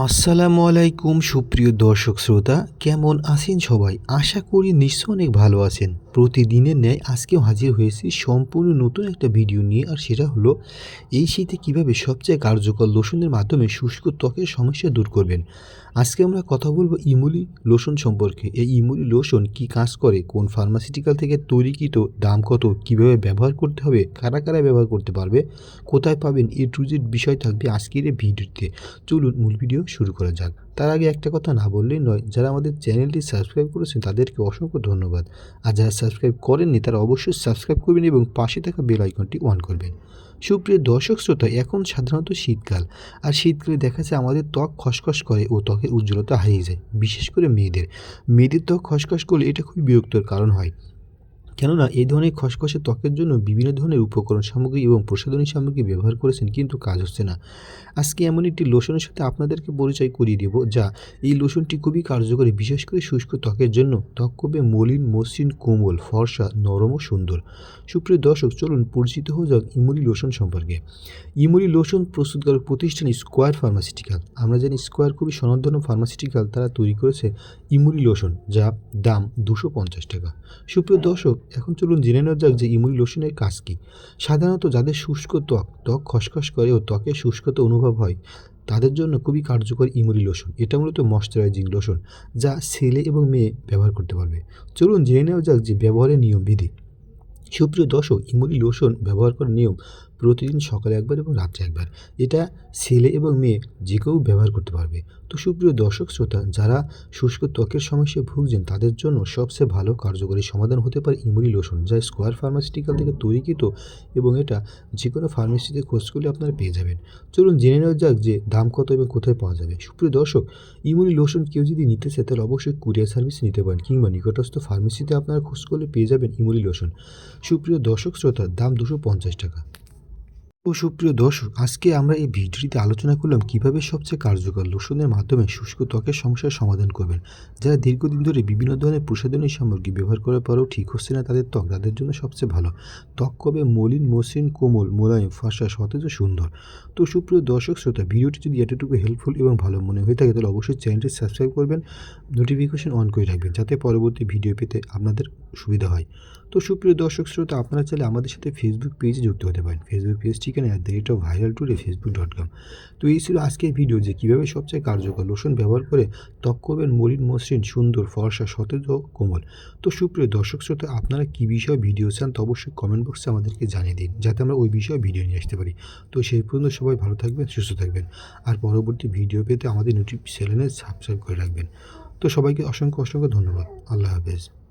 আসসালামু আলাইকুম সুপ্রিয় দর্শক শ্রোতা, কেমন আছেন সবাই? আশা করি নিশ্চয় অনেক ভালো আছেন। প্রতিদিনের ন্যায় আজকেও হাজির হয়েছি সম্পূর্ণ নতুন একটা ভিডিও নিয়ে, আর সেটা হলো এই শীতে কীভাবে সবচেয়ে কার্যকর লোশনের মাধ্যমে শুষ্ক ত্বকের সমস্যা দূর করবেন। আজকে আমরা কথা বলব ইমুলি লোশন সম্পর্কে। এই ইমুলি লোশন কি কাজ করে? কোন ফার্মাসিউটিক্যাল থেকে তৈরিকৃত? দাম কত? কীভাবে ব্যবহার করতে হবে? কারা কারা ব্যবহার করতে পারবে? কোথায় পাবেন? এ টু জেড বিষয় থাকবে আজকের এই ভিডিওতে। চলুন মূল ভিডিও শুরু করা যাক। তার আগে একটা কথা না বললেই নয়, যারা আমাদের চ্যানেলটি সাবস্ক্রাইব করেছেন তাদেরকে অসংখ্য ধন্যবাদ। আর যারা সাবস্ক্রাইব করেননি, তারা অবশ্যই সাবস্ক্রাইব করবেন এবং পাশে থাকা বেল আইকনটি অন করবেন। সুপ্রিয় দর্শক শ্রোতা, এখন সাধারণত শীতকাল, আর শীতকালে দেখা যায় আমাদের ত্বক খসখস করে ও ত্বকের উজ্জ্বলতা হারিয়ে যায়, বিশেষ করে মেয়েদের। মেয়েদের ত্বক খসখস করলে এটা খুবই বিরক্তর কারণ হয়। কেননা এই ধরনের খসখসে ত্বকের জন্য বিভিন্ন ধরনের উপকরণ সামগ্রী এবং প্রসাধনী সামগ্রী ব্যবহার করেছেন কিন্তু কাজ হচ্ছে না। আজকে এমন একটি লোশনের সাথে আপনাদেরকে পরিচয় করিয়ে দেব যা এই লোশনটি খুবই কার্যকরী, বিশেষ করে শুষ্ক ত্বকের জন্য। ত্বক খুবই মলিন, মসৃণ, কোমল, ফর্সা, নরম ও সুন্দর। সুপ্রিয় দর্শক, চলুন পরিচিত হয়ে যাক ইমুলি লোশন সম্পর্কে। ইমুলি লোশন প্রস্তুতকারক প্রতিষ্ঠান স্কোয়ার ফার্মাসিউটিক্যাল। আমরা জানি স্কোয়ার খুবই সনদন ফার্মাসিউটিক্যাল, তারা তৈরি করেছে ইমুলি লোশন, যা দাম দুশো পঞ্চাশ টাকা। সুপ্রিয় দর্শক এখন চলুন জেনে নেওয়া যাক যে ইমুলি লোশনের কাজ কী। সাধারণত যাদের শুষ্ক ত্বক ত্বক খসখস করে ও ত্বকে শুষ্কতা অনুভব হয়, তাদের জন্য খুবই কার্যকর ইমুরি লোশন। এটা মূলত ময়শ্চারাইজিং লোশন, যা ছেলে এবং মেয়ে ব্যবহার করতে পারবে। চলুন জেনে নেওয়া যাক যে ব্যবহারের নিয়ম বিধি। সুপ্রিয় দর্শক ইমুরি লোশন ব্যবহার করার নিয়ম প্রতিদিন সকালে একবার এবং রাত্রে একবার। এটা ছেলে এবং মেয়ে যে কেউ ব্যবহার করতে পারবে। তো সুপ্রিয় দর্শক, শ্রোতা, যারা শুষ্ক ত্বকের সমস্যায় ভুগছেন, তাদের জন্য সবচেয়ে ভালো কার্যকরী সমাধান হতে পারে ইমুলি লোশন, যা স্কোয়ার ফার্মাসিউটিক্যাল থেকে তৈরিকৃত এবং এটা যে কোনো ফার্মেসিতে খোঁজ করলে আপনারা পেয়ে যাবেন। চলুন জেনে নেওয়া যাক যে দাম কত এবং কোথায় পাওয়া যাবে। সুপ্রিয় দর্শক ইমুলি লোশন কেউ যদি নিতে চায়, তাহলে অবশ্যই কুরিয়ার সার্ভিস নিতে পারেন কিংবা নিকটস্থ ফার্মেসিতে আপনারা খোঁজ করলে পেয়ে যাবেন ইমুলি লোশন। সুপ্রিয় দর্শক শ্রোতার দাম দুশো পঞ্চাশ টাকা। ও সুপ্রিয় দর্শক, আজকে আমরা এই ভিডিওটিতে আলোচনা করলাম কীভাবে সবচেয়ে কার্যকর লোশনের মাধ্যমে শুষ্ক ত্বকের সমস্যার সমাধান করবেন। যারা দীর্ঘদিন ধরে বিভিন্ন ধরনের প্রসাধনী সামগ্রী ব্যবহার করার পরেও ঠিক হচ্ছে না তাদের ত্বক, তাদের জন্য সবচেয়ে ভালো। ত্বক কবে মলিন, মসৃণ, কোমল, মোলায়েম, ফর্সা, সতেজ সুন্দর। তো সুপ্রিয় দর্শক, শ্রোতা, ভিডিওটি যদি এতটুকু হেল্পফুল এবং ভালো মনে হয়ে থাকে, তাহলে অবশ্যই চ্যানেলটি সাবস্ক্রাইব করবেন নোটিফিকেশন অন করে রাখবেন, যাতে পরবর্তী ভিডিও পেতে আপনাদের সুবিধা হয়। তো সুপ্রিয় দর্শক, শ্রোতা, আপনারা চাইলে আমাদের সাথে ফেসবুক পেজে যুক্ত হতে পারেন। ফেসবুক পেজ ঠিকানা at the rate of viral today Facebook dot com তো এই ছিল আজকের ভিডিও যে কীভাবে সবচেয়ে কার্যকর লোশন ব্যবহার করে ত্বক করবেন মলিন মসৃণ, সুন্দর, ফর্সা, সতেজ ও কোমল। তো সুপ্রিয় দর্শক শ্রোতা, আপনারা কী বিষয়ে ভিডিও চান তো অবশ্যই কমেন্ট বক্সে আমাদেরকে জানিয়ে দিন, যাতে আমরা ওই বিষয়ে ভিডিও নিয়ে আসতে পারি। তো সেই পর্যন্ত সবাই ভালো থাকবেন, সুস্থ থাকবেন। আর পরবর্তী ভিডিও পেতে আমাদের নোটিফিকেশনে সাবস্ক্রাইব করে রাখবেন। তো সবাইকে অসংখ্য অসংখ্য ধন্যবাদ। আল্লাহ হাফেজ।